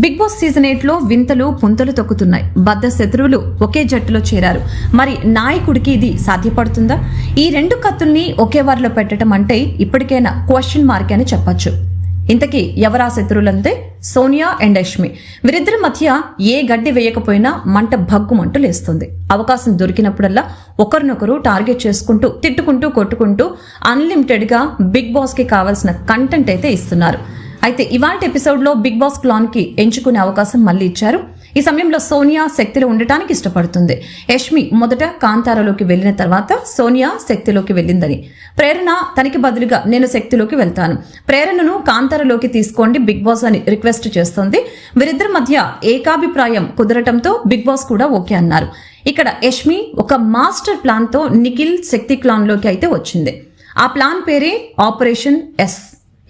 Big boss season ఎయిట్లో వింతలు పుంతలు తొక్కుతున్నాయి. బద్ద శత్రువులు ఒకే జట్టులో చేరారు. మరి నాయకుడికి ఇది సాధ్యపడుతుందా? ఈ రెండు కత్తుల్ని ఒకే వారిలో పెట్టడం అంటే ఇప్పటికైనా క్వశ్చన్ మార్క్ అని చెప్పొచ్చు. ఇంతకీ ఎవరా శత్రువులంతే? సోనియా అండ్ యష్మి. వీరిద్దరి మధ్య ఏ గడ్డి వేయకపోయినా మంట భగ్గుమంటూ లేస్తుంది. అవకాశం దొరికినప్పుడల్లా ఒకరినొకరు టార్గెట్ చేసుకుంటూ తిట్టుకుంటూ కొట్టుకుంటూ అన్లిమిటెడ్గా బిగ్ బాస్కి కావాల్సిన కంటెంట్ అయితే ఇస్తున్నారు. అయితే ఇవాళ ఎపిసోడ్లో బిగ్ బాస్ క్లాన్కి ఎంచుకునే అవకాశం మళ్ళీ ఇచ్చారు. ఈ సమయంలో సోనియా శక్తిలో ఉండటానికి ఇష్టపడుతుంది. యష్మి మొదట కాంతారలోకి వెళ్ళిన తర్వాత సోనియా శక్తిలోకి వెళ్ళిందని. ప్రేరణ తనకి బదులుగా నేను శక్తిలోకి వెళ్తాను. ప్రేరణను కాంతారలోకి తీసుకోండి బిగ్ బాస్ అని రిక్వెస్ట్ చేస్తోంది. వీరిద్దరి మధ్య ఏకాభిప్రాయం కుదరటంతో బిగ్ బాస్ కూడా ఓకే అన్నారు. ఇక్కడ యష్మి ఒక మాస్టర్ ప్లాన్తో నిఖిల్ శక్తి క్లాన్లోకి అయితే వచ్చింది. ఆ ప్లాన్ పేరే ఆపరేషన్ ఎస్.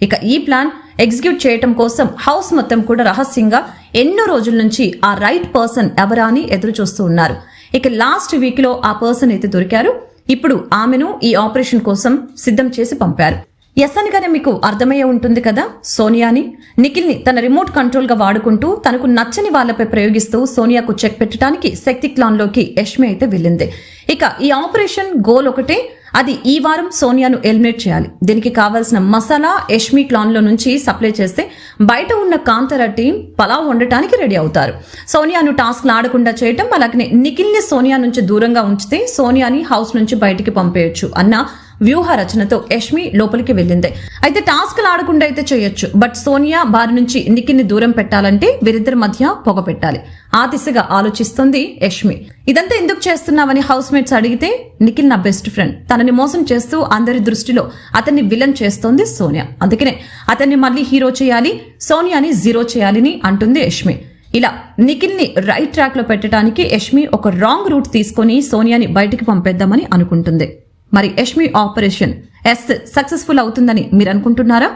ఇక ఈ ప్లాన్ ఎగ్జిక్యూట్ చేయటం కోసం హౌస్ మొత్తం కూడా రహస్యంగా ఎన్నో రోజుల నుంచి ఆ రైట్ పర్సన్ ఎవరా అని ఎదురు చూస్తూ ఉన్నారు. ఇక లాస్ట్ వీక్లో ఆ పర్సన్ అయితే దొరికారు. ఇప్పుడు ఆమెను ఈ ఆపరేషన్ కోసం సిద్ధం చేసి పంపారు. ఎస్ అనగానే మీకు అర్థమయ్యే ఉంటుంది కదా సోనియాని నిఖిల్ని తన రిమోట్ కంట్రోల్గా వాడుకుంటూ తనకు నచ్చని వాళ్ళపై ప్రయోగిస్తూ సోనియాకు చెక్ పెట్టడానికి శక్తి క్లాన్లోకి యష్మి అయితే వెళ్ళింది. ఇక ఈ ఆపరేషన్ గోల్ ఒకటే అది ఈ వారం సోనియాను ఎలిమినేట్ చేయాలి. దీనికి కావాల్సిన మసాలా యష్మి క్లాన్లో నుంచి సప్లై చేస్తే బయట ఉన్న కాంతర టీం పలావ్ వండటానికి రెడీ అవుతారు. సోనియాను టాస్క్లు ఆడకుండా చేయటం అలాగే నిఖిల్ని సోనియా నుంచి దూరంగా ఉంచితే సోనియాని హౌస్ నుంచి బయటికి పంపేయచ్చు అన్న వ్యూహ రచనతో యష్మి లోపలికి వెళ్ళింది. అయితే టాస్క్లు ఆడకుండా అయితే చేయొచ్చు. బట్ సోనియా బారి నుంచి నిఖిల్ని దూరం పెట్టాలంటే వీరిద్దరి మధ్య పొగ పెట్టాలి. ఆ దిశగా ఆలోచిస్తుంది యష్మి. ఇదంతా ఎందుకు చేస్తున్నావని హౌస్ మేట్స్ అడిగితే నిఖిల్ నా బెస్ట్ ఫ్రెండ్. తనని మోసం చేస్తూ అందరి దృష్టిలో అతన్ని విలన్ చేస్తోంది సోనియా. అందుకనే అతన్ని మళ్ళీ హీరో చేయాలి సోనియాని జీరో చేయాలని అంటుంది యష్మి. ఇలా నిఖిల్ని రైట్ ట్రాక్లో పెట్టడానికి యష్మి ఒక రాంగ్ రూట్ తీసుకొని సోనియాని బయటికి పంపేద్దామని అనుకుంటుంది. మరి యష్మి ఆపరేషన్ ఎస్ సక్సెస్ఫుల్ అవుతుందని మీరు అనుకుంటున్నారా?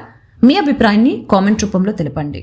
మీ అభిప్రాయాన్ని కామెంట్ రూపంలో తెలపండి.